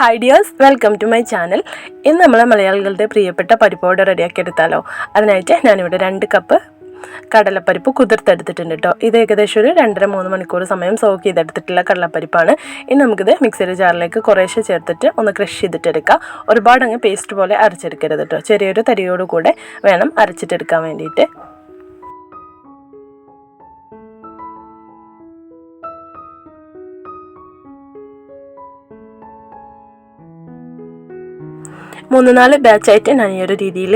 Hi dears welcome to my channel ഇന്ന് നമ്മൾ മലയാളികളുടെ പ്രിയപ്പെട്ട പരിപ്പോട് റെഡിയാക്കി എടുത്താലോ? അതിനായിട്ട് ഞാനിവിടെ രണ്ട് കപ്പ് കടലപ്പരിപ്പ് കുതിർത്തെടുത്തിട്ടുണ്ട് കേട്ടോ ഇത് ഏകദേശം ഒരു രണ്ടര മൂന്ന് മണിക്കൂർ സമയം സോക്ക് ചെയ്തെടുത്തിട്ടുള്ള കടലപ്പരിപ്പാണ്. ഇനി നമുക്കിത് മിക്സിയുടെ ജാറിലേക്ക് കുറേശ്ശെ ചേർത്തിട്ട് ഒന്ന് ക്രഷ് ചെയ്തിട്ടെടുക്കാം. ഒരുപാട് അങ്ങ് പേസ്റ്റ് പോലെ അരച്ചെടുക്കരുത് കേട്ടോ ചെറിയൊരു തരിയോടുകൂടെ വേണം അരച്ചിട്ടെടുക്കാൻ വേണ്ടിയിട്ട്. മൂന്ന് നാല് ബാച്ചായിട്ട് ഞാൻ ഈ ഒരു രീതിയിൽ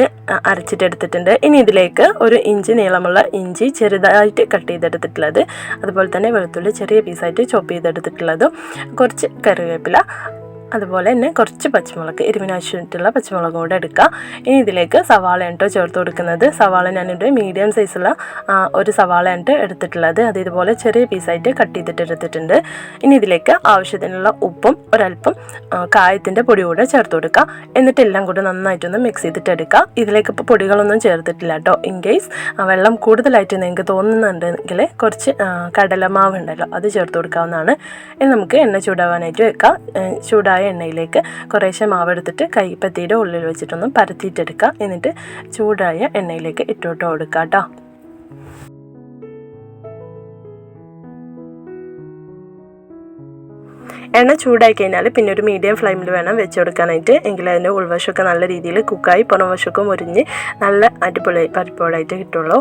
അരച്ചിട്ടെടുത്തിട്ടുണ്ട്. ഇനി ഇതിലേക്ക് ഒരു ഇഞ്ച് നീളമുള്ള ഇഞ്ചി ചെറുതായിട്ട് കട്ട് ചെയ്തെടുത്തിട്ടുള്ളത്. അതുപോലെ തന്നെ വെളുത്തുള്ളി ചെറിയ പീസായിട്ട് ചോപ്പ് ചെയ്തെടുത്തിട്ടുള്ളതും കുറച്ച് കറിവേപ്പില അതുപോലെ തന്നെ കുറച്ച് പച്ചമുളക് എരിവിനാവശ്യമായിട്ടുള്ള പച്ചമുളക് കൂടെ എടുക്കുക ഇനി ഇതിലേക്ക് സവാള കേട്ടോ ചേർത്ത് കൊടുക്കുന്നത്. സവാള ഞാനിവിടെ മീഡിയം സൈസുള്ള ഒരു സവാള ആണ് എടുത്തിട്ടുള്ളത്. അത് ഇതുപോലെ ചെറിയ പീസായിട്ട് കട്ട് ചെയ്തിട്ട് എടുത്തിട്ടുണ്ട്. ഇനി ഇതിലേക്ക് ആവശ്യത്തിനുള്ള ഉപ്പും ഒരല്പം കായത്തിന്റെ പൊടി കൂടെ ചേർത്ത് കൊടുക്കുക എന്നിട്ട് എല്ലാം കൂടെ നന്നായിട്ടൊന്ന് മിക്സ് ചെയ്തിട്ട് എടുക്കുക ഇതിലേക്ക് ഇപ്പോൾ പൊടികളൊന്നും ചേർത്തിട്ടില്ല കേട്ടോ. ഇൻ കേസ് വെള്ളം കൂടുതലായിട്ട് നിങ്ങൾക്ക് തോന്നുന്നുണ്ടെങ്കിൽ കുറച്ച് കടലമാവ് ഉണ്ടല്ലോ അത് ചേർത്ത് കൊടുക്കാവുന്നതാണ്. ഇനി നമുക്ക് എണ്ണ ചൂടാവാനായിട്ട് വെക്കാം. ചൂടായ എണ്ണയിലേക്ക് കുറേശ്ശെ മാവെടുത്തിട്ട് കൈപ്പത്തിയുടെ ഉള്ളിൽ വെച്ചിട്ടൊന്ന് പരത്തിയിട്ടെടുക്കുക എന്നിട്ട് ചൂടായ എണ്ണയിലേക്ക് ഇട്ടോട്ട് കൊടുക്കുക കേട്ടോ എണ്ണ ചൂടായി കഴിഞ്ഞാൽ പിന്നെ ഒരു മീഡിയം ഫ്ലെയിമിൽ വേണം വെച്ച് കൊടുക്കാനായിട്ട് എങ്കിൽ അതിന്റെ ഉൾവശമൊക്കെ നല്ല രീതിയിൽ കുക്കായി പുറംവശമൊക്കെ മുരിഞ്ഞ് നല്ല അടിപൊളി പരിപ്പോടായിട്ട് കിട്ടുള്ളൂ.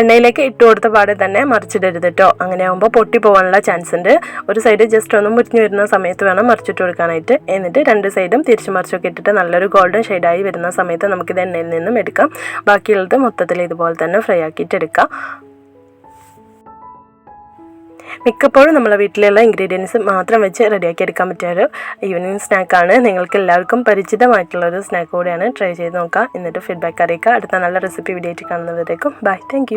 എണ്ണയിലേക്ക് ഇട്ട് കൊടുത്ത പാടെ തന്നെ മറിച്ചിടരുത് കേട്ടോ അങ്ങനെ ആകുമ്പോൾ പൊട്ടി പോകാനുള്ള ചാൻസ് ഉണ്ട്. ഒരു സൈഡ് ജസ്റ്റ് ഒന്ന് മുരിഞ്ഞു വരുന്ന സമയത്ത് വേണം മറിച്ചിട്ട് കൊടുക്കാനായിട്ട്. എന്നിട്ട് രണ്ട് സൈഡും തിരിച്ചു മറിച്ചൊക്കെ ഇട്ടിട്ട് നല്ലൊരു ഗോൾഡൻ ഷെയ്ഡായി വരുന്ന സമയത്ത് നമുക്കിത് എണ്ണയിൽ നിന്നും എടുക്കാം. ബാക്കിയുള്ളത് മൊത്തത്തിൽ ഇതുപോലെ തന്നെ ഫ്രൈ ആക്കിയിട്ട് എടുക്കാം. മിക്കപ്പോഴും നമ്മളെ വീട്ടിലുള്ള ഇൻഗ്രീഡിയൻസ് മാത്രം വെച്ച് റെഡിയാക്കി എടുക്കാൻ പറ്റിയ ഒരു ഈവനിങ് സ്നാക്കാണ് നിങ്ങൾക്ക് എല്ലാവർക്കും പരിചിതമായിട്ടുള്ള ഒരു സ്നാക്ക് കൂടിയാണ്. ട്രൈ ചെയ്ത് നോക്കുക എന്നിട്ട് ഫീഡ്ബാക്ക് അറിയിക്കുക. അടുത്ത നല്ല റെസിപ്പി വീഡിയോ ആയിട്ട് കാണുന്നവരേക്കും. Bye thank